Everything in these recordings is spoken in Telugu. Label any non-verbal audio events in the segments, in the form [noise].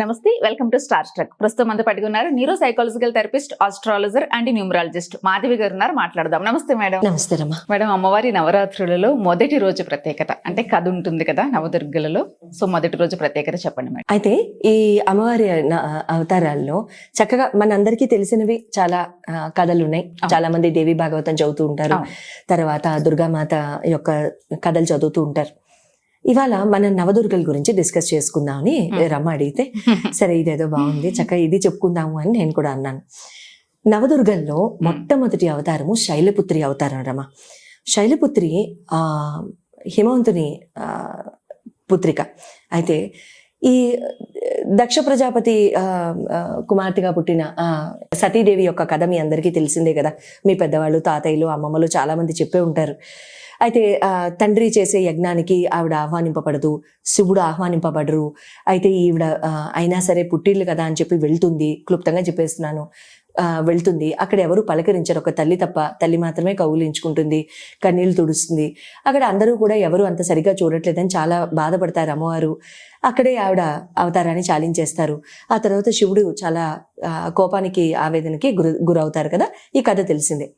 నమస్తే వెల్కమ్ టు స్టార్ స్ట్రక్. ప్రస్తుతం అంతా పట్టుకున్నారు neuro psychological therapist astrologer and numerologist Madhavi garu ఉన్నారు మాట్లాడదాం. నమస్తే మేడం. నమస్తే మేడం అమ్మవారి నవరాత్రులలో మొదటి రోజు ప్రత్యేకత అంటే కథ ఉంటుంది కదా నవదుర్గలలో. సో మొదటి రోజు ప్రత్యేకత చెప్పండి మేడం. అయితే ఈ అమ్మవారి అవతారాల్లో చక్కగా మనందరికీ తెలిసినవి చాలా కథలు ఉన్నాయి. చాలా మంది దేవి భాగవతం చదువుతూ ఉంటారు. తర్వాత దుర్గామాత యొక్క కథలు చదువుతూ ఉంటారు. ఇవాళ మనం నవదుర్గల గురించి డిస్కస్ చేసుకుందామని. రమ్మ అడిగితే [laughs] సరే ఇదేదో బాగుంది చక్కగా ఇది చెప్పుకుందాము అని నేను కూడా అన్నాను. నవదుర్గల్లో మొట్టమొదటి అవతారము శైలపుత్రి అవతారం రమ శైలపుత్రి ఆ హిమవంతుని ఆ, పుత్రిక. అయితే ఈ దక్ష ప్రజాపతి ఆ, కుమార్తెగా పుట్టిన ఆ, సతీదేవి యొక్క కథ మీ అందరికీ తెలిసిందే కదా. మీ పెద్దవాళ్ళు తాతయ్యలు అమ్మమ్మలు చాలా మంది చెప్పే ఉంటారు. అయితే ఆ, తండ్రి చేసే యజ్ఞానికి ఆవిడ ఆహ్వానింపబడదు శివుడు ఆహ్వానింపబడరు. అయితే ఈవిడ అయినా సరే పుట్టిల్లు కదా అని చెప్పి వెళ్తుంది క్లుప్తంగా చెప్పేస్తున్నాను. వెళ్తుంది. అక్కడ ఎవరు పలకరించరు. ఒక తల్లి తప్ప తల్లి మాత్రమే కౌగులించుకుంటుంది కన్నీళ్ళు తుడుస్తుంది. అక్కడ అందరూ కూడా ఎవరు అంత సరిగా చూడట్లేదని చాలా బాధపడతారు అమ్మవారు. అక్కడే ఆవిడ అవతారాన్ని చాలించేస్తారు. ఆ తర్వాత శివుడు చాలా కోపానికి ఆవేదనకి గురి గురవుతారు కదా? ఈ కథ తెలిసిందే.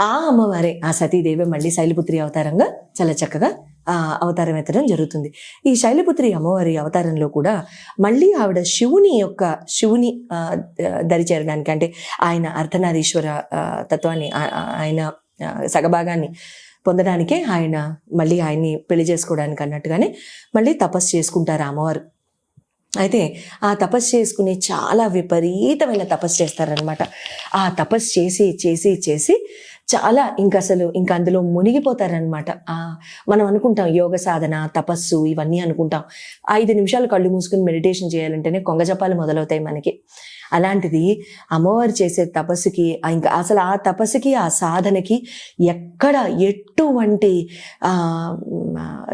ఆ అమ్మవారే ఆ సతీదేవి మళ్ళీ శైలిపుత్రి అవతారంగా చాలా చక్కగా అవతారం ఎత్తడం జరుగుతుంది. ఈ శైలపుత్రి అమ్మవారి అవతారంలో కూడా మళ్ళీ ఆవిడ శివుని యొక్క శివుని దరి చేరడానికి అంటే ఆయన అర్ధనారీశ్వర తత్వాన్ని ఆయన సగభాగాన్ని పొందడానికే ఆయన మళ్ళీ ఆయన్ని పెళ్ళి చేసుకోవడానికి అన్నట్టుగానే మళ్ళీ తపస్సు చేసుకుంటారు అమ్మవారు. అయితే ఆ తపస్సు చేసుకుని చాలా విపరీతమైన తపస్సు చేస్తారనమాట ఆ తపస్సు చేసి చేసి చేసి చాలా ఇంక అసలు ఇంక అందులో మునిగిపోతారనమాట ఆ మనం అనుకుంటాం యోగ సాధన తపస్సు ఇవన్నీ అనుకుంటాం. ఐదు నిమిషాలు కళ్ళు మూసుకుని మెడిటేషన్ చేయాలంటేనే కొంగజపాలు మొదలవుతాయి మనకి. అలాంటిది అమ్మవారు చేసే తపస్సుకి ఇంకా అసలు ఆ తపస్సుకి ఆ సాధనకి ఎక్కడ ఎటువంటి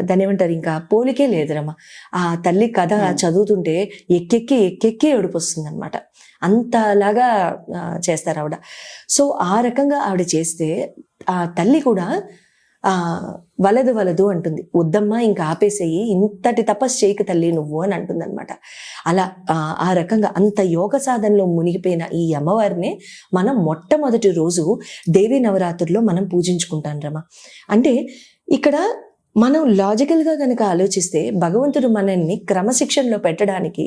దాని ఏమంటారు ఇంకా పోలికే లేదురమ్మ ఆ తల్లి కథ. చదువుతుంటే ఎక్కెక్కి ఎక్కెక్కి ఏడుపు వస్తుంది అనమాట అంతలాగా చేస్తారు ఆవిడ సో ఆ రకంగా ఆవిడ చేస్తే ఆ తల్లి కూడా ఆ వలదు వలదు అంటుంది. వద్దమ్మా ఇంకా ఆపేసేయి. ఇంతటి తపస్సు చేయక తల్లి నువ్వు అని అంటుంది అనమాట అలా ఆ, ఆ రకంగా అంత యోగ సాధనలో మునిగిపోయిన ఈ అమ్మవారిని మనం మొట్టమొదటి రోజు దేవీ నవరాత్రుల్లో మనం పూజించుకుంటాం రమ. అంటే ఇక్కడ మనం లాజికల్గా కనుక ఆలోచిస్తే భగవంతుడు మనల్ని క్రమశిక్షణలో పెట్టడానికి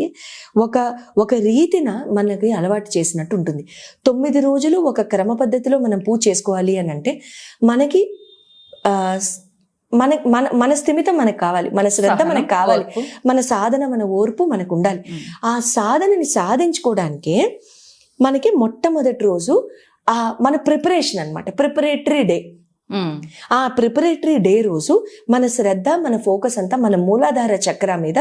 ఒక ఒక రీతిన మనకి అలవాటు చేసినట్టు ఉంటుంది తొమ్మిది రోజులు ఒక క్రమ పద్ధతిలో మనం పూజ చేసుకోవాలి అని అంటే మనకి మన మన మన స్థిమితం మనకు కావాలి మన శ్రద్ధ మనకు కావాలి. మన సాధన మన ఓర్పు మనకు ఉండాలి. ఆ సాధనని సాధించుకోవడానికే మనకి మొట్టమొదటి రోజు ఆ మన ప్రిపరేషన్ అన్నమాట ప్రిపరేటరీ డే. ఆ ప్రిపరేటరీ డే రోజు మన శ్రద్ధ మన ఫోకస్ అంతా మన మూలాధార చక్ర మీద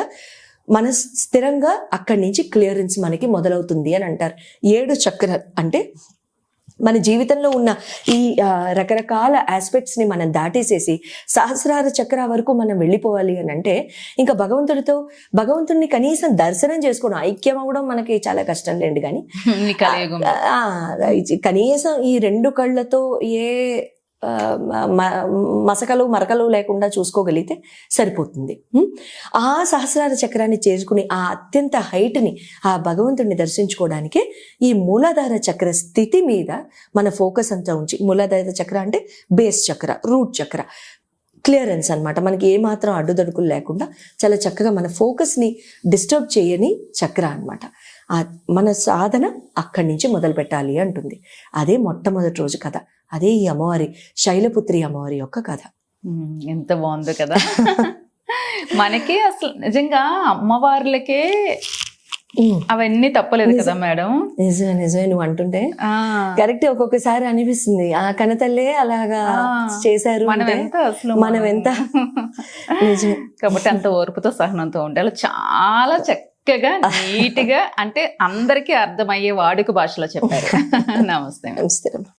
మన స్థిరంగా అక్కడి నుంచి క్లియరెన్స్ మనకి మొదలవుతుంది అని అంటారు. ఏడు చక్ర అంటే మన జీవితంలో ఉన్న ఈ రకరకాల ఆస్పెక్ట్స్ని మనం దాటేసేసి సహస్రార చక్ర వరకు మనం వెళ్ళిపోవాలి అని అంటే ఇంకా భగవంతుడితో భగవంతుడిని కనీసం దర్శనం చేసుకోవడం ఐక్యం అవ్వడం మనకి చాలా కష్టం లేండి కానీ [laughs] కనీసం ఈ రెండు కళ్ళతో ఏ మసకలు మరకలు లేకుండా చూసుకోగలిగితే సరిపోతుంది. ఆ సహస్రార చక్రాన్ని చేరుకుని ఆ అత్యంత హైట్ని ఆ భగవంతుడిని దర్శించుకోవడానికి ఈ మూలాధార చక్ర స్థితి మీద మన ఫోకస్ అంతా ఉంచి మూలాధార చక్ర అంటే base chakra root chakra clearance అన్నమాట. మనకి ఏమాత్రం అడ్డుదడుకులు లేకుండా చాలా చక్కగా మన ఫోకస్ని డిస్టర్బ్ చేయని చక్ర అన్నమాట. ఆ మన సాధన అక్కడి నుంచి మొదలు పెట్టాలి అంటుంది. అదే మొట్టమొదటి రోజు కథ. అదే ఈ అమ్మవారి శైలపుత్రి అమ్మవారి యొక్క కథ. ఎంత బాగుందో కదా. మనకి అసలు నిజంగా అమ్మవార్లకే అవన్నీ తప్పలేదు కదా మేడం? నిజమే నిజమే. నువ్వు అంటుంటే కరెక్ట్ ఒక్కొక్కసారి అనిపిస్తుంది. ఆ కనతల్లే అలాగా చేశారు మనం ఎంత [laughs] నిజమే. కాబట్టి అంత ఓర్పుతో సహనంతో ఉండాలి. చాలా చక్కగా [laughs] నీట్గా అంటే అందరికీ అర్థమయ్యే వాడుక భాషలో చెప్పారు. [laughs] నమస్తే నమస్తే